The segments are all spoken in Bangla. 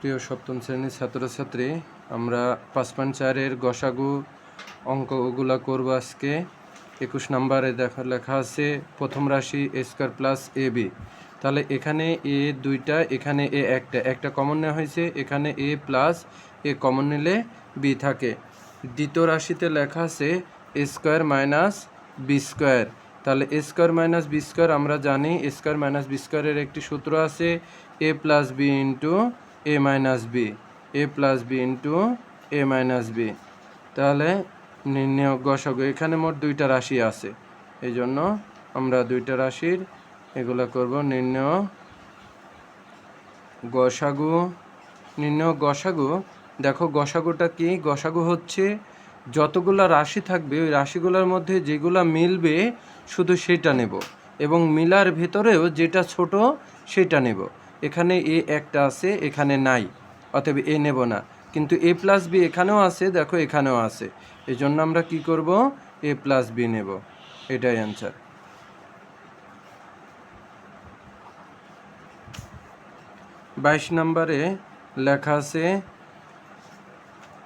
প্রিয় সপ্তম শ্রেণির ছাত্রছাত্রী, আমরা পাঁচ চারের গসাগু অঙ্কগুলা করব আজকে। একুশ নম্বরে দেখা লেখা আছে, প্রথম রাশি a square plus a b তাহলে এখানে এ দুইটা, এখানে এ একটা। একটা কমন নেওয়া হয়েছে, এখানে এ প্লাস এ কমন নিলে বি থাকে। দ্বিতীয় রাশিতে লেখা আছে a square minus b square তাহলে a square minus b square আমরা জানি এ স্কোয়ার মাইনাস বি স্কোয়ারের একটি সূত্র আছে a plus b into a minus b a plus b into a minus b তাহলে নির্ণয় গসাগু এখানে মোট দুইটা রাশি আছে। এই জন্য আমরা দুইটা রাশির এগুলো করব, নির্ণয় গসাগু নির্ণয় গসাগু দেখো গসাগুটা কি? গসাগু হচ্ছে যতগুলা রাশি থাকবে, ওই রাশিগুলোর মধ্যে যেগুলা মিলবে, শুধু সেটা নেব এবং মিলার ভেতরেও যেটা ছোট, সেটা নেব। এখানে এ একটা আছে, এখানে নাই। অতএব এ নেব না। কিন্তু এ প্লাস বি এখানেও আছে, দেখো এখানেও আছে। এই জন্য আমরা কি করব? এ প্লাস বি নেব। এটাই অ্যান্সার বাইশ নম্বরে লেখা আছে,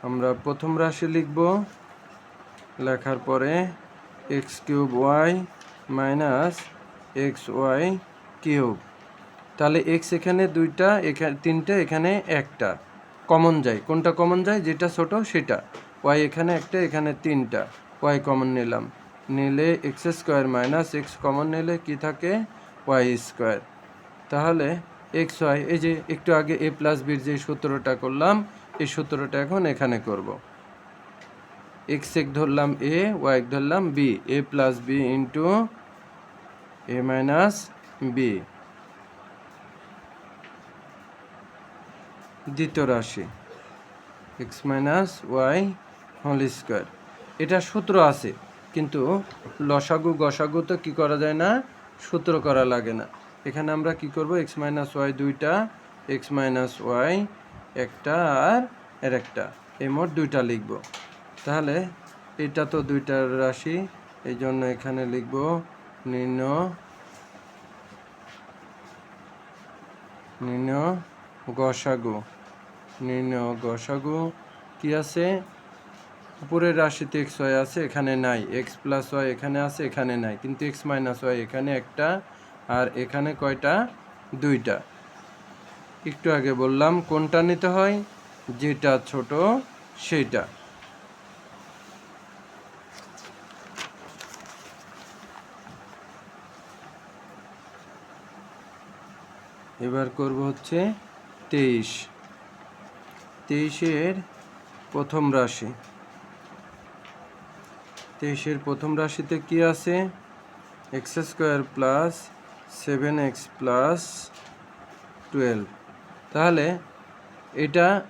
আমরা প্রথম রাশি লিখব। লেখার পরে x cube y minus x y cube তাহলে এক্স এখানে দুইটা এখানে তিনটা, এখানে একটা। কমন যায়। কোনটা কমন যায়? যেটা ছোট, সেটা। ওয়াই এখানে একটা, এখানে তিনটা। ওয়াই কমন নিলাম। নিলে x square minus x common নিলে কি থাকে? ওয়াই স্কোয়ার তাহলে এক্স ওয়াই এই যে একটু আগে এ প্লাস বির যে সূত্রটা করলাম, এই সূত্রটা এখন এখানে করব। এক্স এক ধরলাম এ ওয়াই ধরলাম b a plus b into a minus b দ্বিতীয় রাশি। X minus y whole square এটা সূত্র আছে, কিন্তু লসাগু, গসাগু তো কী করা যায় না? সূত্র করা লাগে না। এখানে আমরা কি করব? এক্স মাইনাস ওয়াই দুইটা এক্স মাইনাস ওয়াই একটা আর এর একটা এই মোট দুইটা লিখব। তাহলে এটা তো দুইটার রাশি এই জন্য এখানে লিখব নিম্ন নিম্ন গসাগু। নিম্ন গসাগু কি আছে? উপরের রাশিতে এক্স ওয়াই আছে, এখানে নাই। এক্স প্লাস ওয়াই এখানে আছে, এখানে নাই। কিন্তু এক্স মাইনাস ওয়াই এখানে একটা, আর এখানে কয়টা? দুইটা। একটু আগে বললাম, কোনটা নিতে হয়? যেটা ছোট, সেইটা। এবার করব হচ্ছে তেইশ। তেইশের প্রথম রাশি। তেইশের প্রথম রাশিতে কি আছে? X square plus seven x plus twelve. তাহলে এটা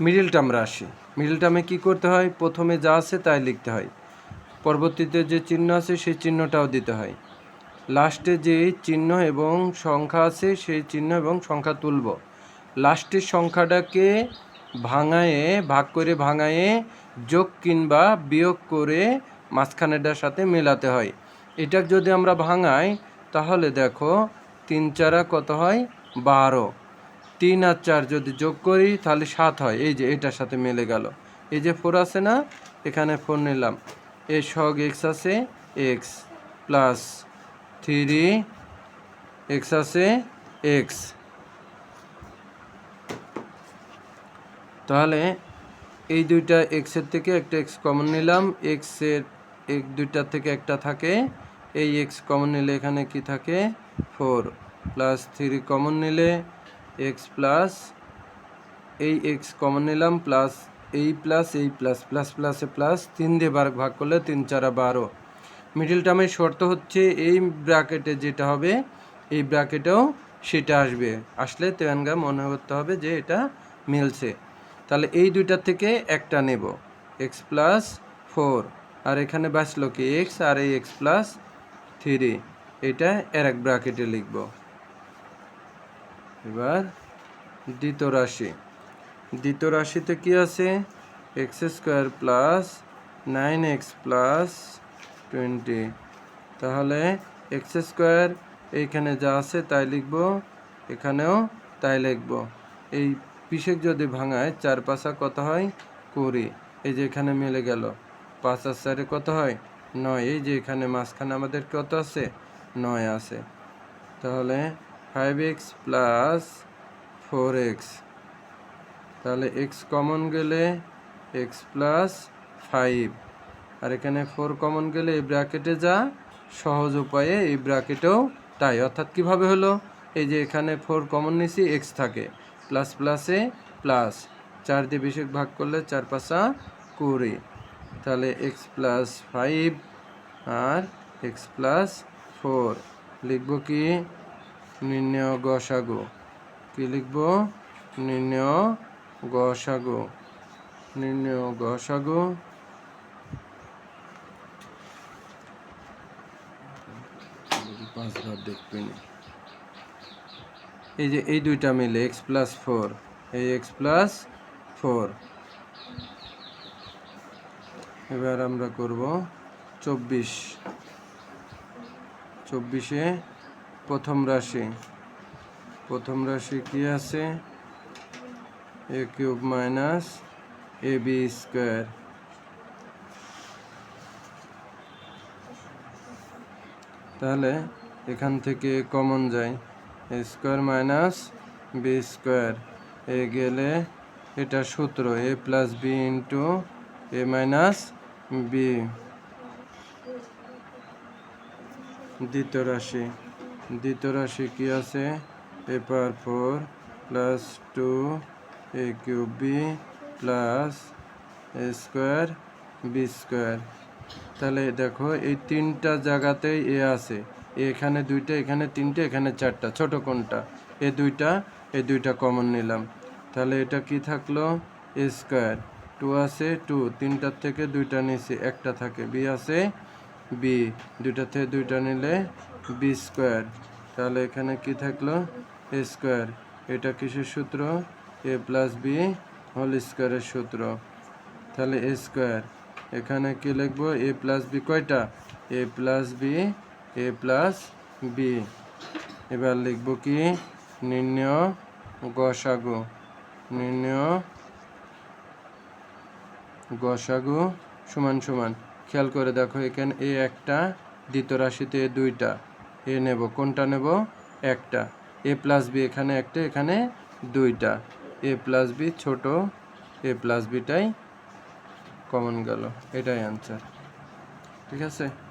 মিডিল টার্ম রাশি। মিডিল টার্মে কী করতে হয়? প্রথমে যা আছে তাই লিখতে হয়। পরবর্তীতে যে চিহ্ন আছে সেই চিহ্নটাও দিতে হয়। লাস্টে যে চিহ্ন এবং সংখ্যা আছে সেই চিহ্ন এবং সংখ্যা তুলব। লাস্টের সংখ্যাটাকে ভাঙায়ে, ভাগ করে ভাঙায়ে যোগ কিংবা বিয়োগ করে মাঝখানেটার সাথে মেলাতে হয়। এটা যদি আমরা ভাঙাই, তাহলে দেখো তিন চারা কত হয়? বারো। তিন আর চার যদি যোগ করি, তাহলে সাত হয়। এই যে এটার সাথে মেলে গেল। এই যে ফোর আছে না? এখানে ফোর নিলাম। এ সগ এক্স আছে এক্স প্লাস থ্রি এক্স আছে এক্স তাহলে এই দুইটা এক্সের থেকে একটা এক্স কমন নিলাম। এক্সের এক দুইটার থেকে একটা থাকে। এই এক্স কমন নিলে এখানে কি থাকে? ফোর প্লাস থ্রি কমন নিলে এক্স প্লাস এই এক্স কমন নিলাম প্লাস এই প্লাস এই প্লাস প্লাস প্লাসে প্লাস তিন দিয়ে বার ভাগ করলে তিন চারা বারো। মিডিল টার্মের শর্ত হচ্ছে এই ব্র্যাকেটে যেটা হবে, এই ব্র্যাকেটেও সেটা আসবে। আসলে তেয়ানগা মনে করতে হবে যে এটা মিলছে। তাহলে এই দুইটার থেকে একটা নেব। এক্স প্লাস ফোর আর এখানে বাঁচলো কি এক্স আর এই এক্স প্লাস থ্রি এটা এর এক ব্র্যাকেটে লিখব। এবার দ্বিতীয় রাশি। দ্বিতীয় রাশিতে কি আছে? X square plus nine x plus twenty তাহলে এক্স স্কোয়ার এইখানে যা আছে তাই লিখব, এখানেও তাই লিখব। এই বিশেক যদি ভাঙায়, চার পাঁচা কত হয়? কুড়ি। এই যে এখানে মিলে গেল। পাঁচ আর চারে কত হয়? নয়। এই যে এখানে মাঝখানে আমাদের কত আছে? নয় আছে। তাহলে five x plus four x তাহলে এক্স কমন গেলে এক্স প্লাস ফাইভ আর এখানে ফোর কমন গেলে এই ব্র্যাকেটে যা, সহজ উপায়ে এই ব্র্যাকেটেও তাই। অর্থাৎ কীভাবে হলো? এই যে এখানে ফোর কমন নিছি এক্স থাকে। প্লাস প্লাসে প্লাস চার দিয়ে বিশেষ ভাগ করলে চার পাঁচা কুড়ি। তাহলে এক্স প্লাস ফাইভ আর এক্স প্লাস ফোর লিখব কি? নির্ণয় গসাগু কি লিখব? নির্ণয় গসাগু নির্ণয় গসাগু পাঁচবার দেখবেন এই যে এই দুইটা মিলে এক্স প্লাস ফোর এই এক্স প্লাস ফোর এবার আমরা করব চব্বিশ। চব্বিশে প্রথম রাশি। প্রথম রাশি কি আছে? A cube minus a b square তাহলে এখান থেকে কমন যায়। Square minus b square. A গেলে এটা সূত্র, a plus b into a minus b. দ্বিতীয় রাশি। দ্বিতীয় রাশি কি আছে? A power four plus two a cube b plus a square b square. তাহলে দেখো, এই তিনটা জায়গাতেই এ আছে। এখানে দুইটা, এখানে তিনটা, এখানে চারটা। ছোট কোনটা? এ দুইটা এ দুইটা কমন নিলাম। তাহলে এটা কি থাকল? এ স্কোয়ার টু আছে টু, তিনটার থেকে দুইটা নিচে একটা থাকে। বি আছে বি দুইটা থেকে দুইটা নিলে বি স্কোয়ার তাহলে এখানে কি থাকল? এ স্কোয়ার এটা কিসের সূত্র? এ প্লাস বি হোল স্কোয়ারের সূত্র। তাহলে এ স্কোয়ার এখানে কি লিখব? এ প্লাস বি কয়টা? A plus b a plus b এবার লিখব কি? নির্ণয় গসাগু। নির্ণয় গসাগু সমান সমান। খেয়াল করে দেখো এখানে এ একটা, দ্বিতীয় রাশিতে এ দুইটা। এ নেব, কোনটা নেব? একটা। এ প্লাস বি এখানে একটা, এখানে দুইটা। এ প্লাস বি ছোট, এ প্লাস বিটাই কমন গেল। এটাই অ্যান্সার ঠিক আছে?